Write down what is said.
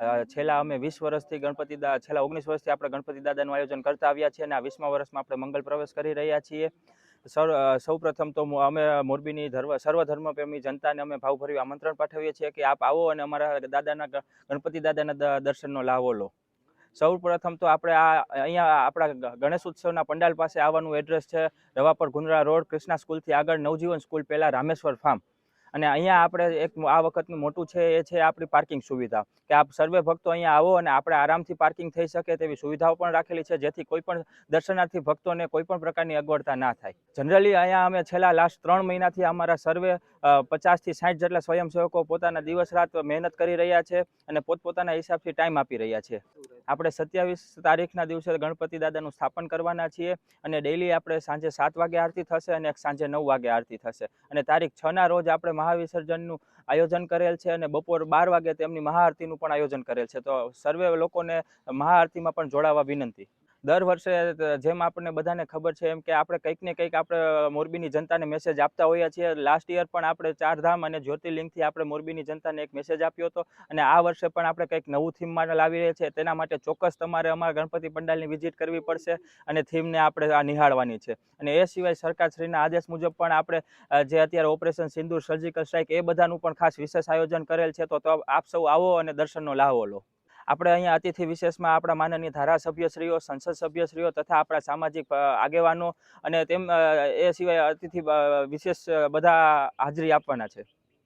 છેલ્લા અમે વીસ વર્ષથી ગણપતિ દા, છેલ્લા ઓગણીસ વર્ષથી આપણે ગણપતિ દાદાનું આયોજન કરતા આવ્યા છીએ અને આ વીસમા વર્ષમાં આપણે મંગલ પ્રવેશ કરી રહ્યા છીએ. સર સૌ પ્રથમ તો અમે મોરબીની ધર્મ સર્વધર્મપ્રેમી જનતાને અમે ભાવભર્યું આમંત્રણ પાઠવીએ છીએ કે આપ આવો અને અમારા દાદાના ગણપતિ દાદાના દર્શનનો લાવો લો. સૌ પ્રથમ તો આપણે આ, અહીંયા આપણા ગણેશ ઉત્સવના પંડાલ પાસે આવવાનું એડ્રેસ છે રવાપર ગુંદરા રોડ, કૃષ્ણા સ્કૂલથી આગળ નવજીવન સ્કૂલ, પહેલાં રામેશ્વર ફાર્મ અને અહીંયા આપણે એક આ વખતનું મોટું છે એ છે આપણી પાર્કિંગ સુવિધા. કે આપ સર્વે ભક્તો અહીંયા આવો અને આપણે આરામથી પાર્કિંગ થઈ શકે તેવી સુવિધાઓ પણ રાખેલી છે, જેથી કોઈ પણ દર્શનાર્થી ભક્તોને કોઈ પણ પ્રકારની અગવડતા ના થાય. જનરલી અહીંયા અમે છેલ્લા લાસ્ટ ત્રણ મહિનાથી અમારા સર્વે પચાસથી સાઠ જેટલા સ્વયંસેવકો પોતાના દિવસ રાત મહેનત કરી રહ્યા છે અને પોતપોતાના હિસાબથી ટાઈમ આપી રહ્યા છે. આપણે સત્યાવીસ તારીખના દિવસે ગણપતિ દાદાનું સ્થાપન કરવાના છીએ અને ડેઈલી આપણે સાંજે સાત વાગે આરતી થશે અને સાંજે નવ વાગે આરતી થશે. અને તારીખ છના રોજ આપણે મહાવિસર્જનનું આયોજન કરેલ છે અને બપોર બાર વાગે તેમની મહાઆરતીનું પણ આયોજન કરેલ છે. તો સર્વે લોકોને મહાઆરતીમાં પણ જોડાવા વિનંતી. દર વર્ષે જેમ આપણને બધાને ખબર છે, એમ કે આપણે કંઈક ને કંઈક આપણે મોરબીની જનતાને મેસેજ આપતા હોઈએ છીએ. લાસ્ટ યર પણ આપણે ચારધામ અને જ્યોતિર્લિંગથી આપણે મોરબીની જનતાને એક મેસેજ આપ્યો હતો અને આ વર્ષે પણ આપણે કંઈક નવું થીમ માટે લાવી રહ્યા છીએ તેના માટે ચોક્કસ તમારે અમારા ગણપતિ પંડાલની વિઝિટ કરવી પડશે અને થીમને આપણે આ નિહાળવાની છે. અને એ સિવાય સરકારશ્રીના આદેશ મુજબ પણ આપણે જે અત્યારે ઓપરેશન સિંદૂર સર્જિકલ સ્ટ્રાઇક એ બધાનું પણ ખાસ વિશેષ આયોજન કરેલ છે. તો તો આપ સૌ આવો અને દર્શનનો લાહવો લો. આપણે અહીંયા અતિથિ વિશેષમાં આપણા માનનીય ધારાસભ્યશ્રીઓ, સંસદ સભ્યશ્રીઓ તથા આપણા સામાજિક આગેવાનો અને તેમ એ સિવાય અતિથિ વિશેષ બધા હાજરી આપવાના છે.